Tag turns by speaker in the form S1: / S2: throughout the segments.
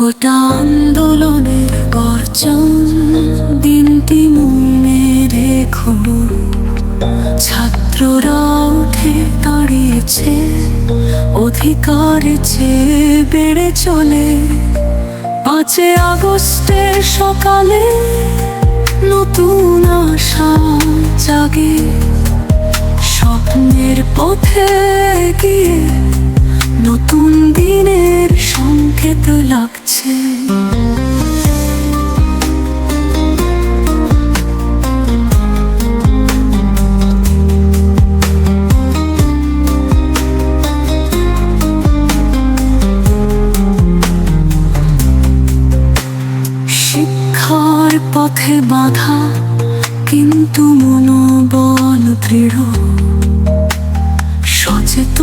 S1: গোটা আন্দোলনের গর্জন দিনটি মনে রেখো। ছাত্ররা উঠে দাঁড়িয়েছে, অধিকার চেয়ে বেড়ে চলে। পাঁচে আগস্টের সকালে নতুন আশা জাগে। স্বপ্নের পথে গিয়ে নতুন দিনের সংকেত লাগছে। পথে বাধা কিন্তু মনোবল দৃঢ়।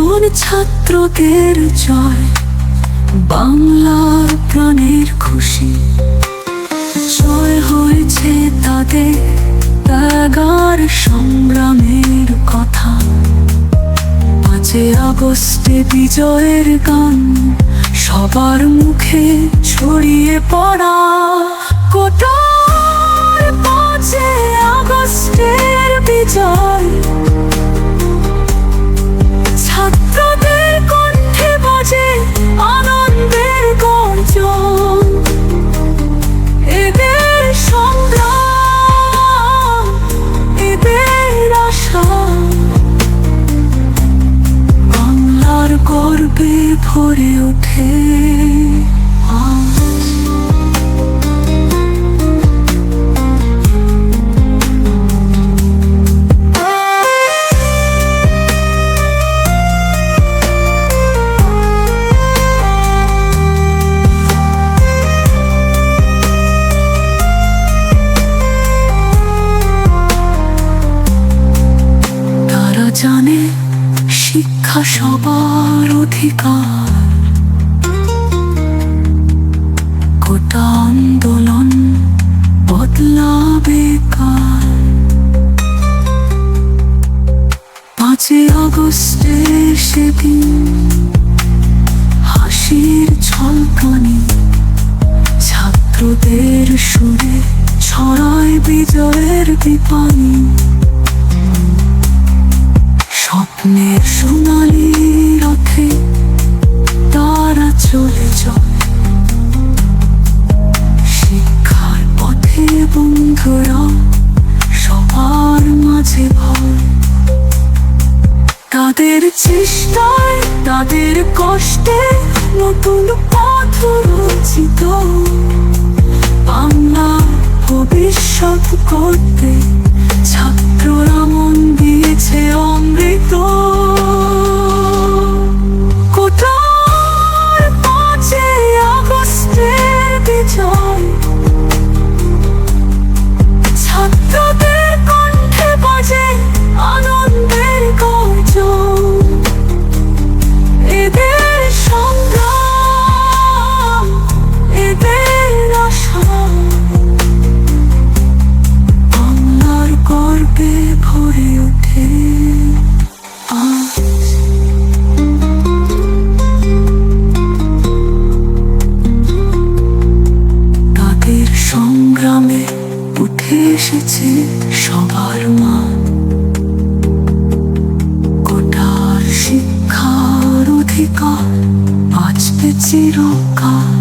S1: সচেতন ছাত্রদের জয়, বাংলার প্রাণের খুশি। জয় হয়েছে তাদের ত্যাগার সংগ্রামের কথা। পাঁচে আগস্টে বিজয়ের গান সবার মুখে ছড়িয়ে পড়া। কোটার পাঁচে আগস্টের বিজয় জানে শিক্ষা সবার অধিকার। গোটা আন্দোলন বদলাবে কাল পাঁচই আগস্টের সেদিন হাসির ঝলকানি ছাত্রদের সুরে ছড়ায় বিজয়ের দীপানি। স্বপ্নের সোনালি রথে তারা চলে যায়। শিক্ষার পথে বন্ধুরা সবার মাঝে ভয় তাদের চেষ্টায়, তাদের কষ্টে নতুন পথ 白か。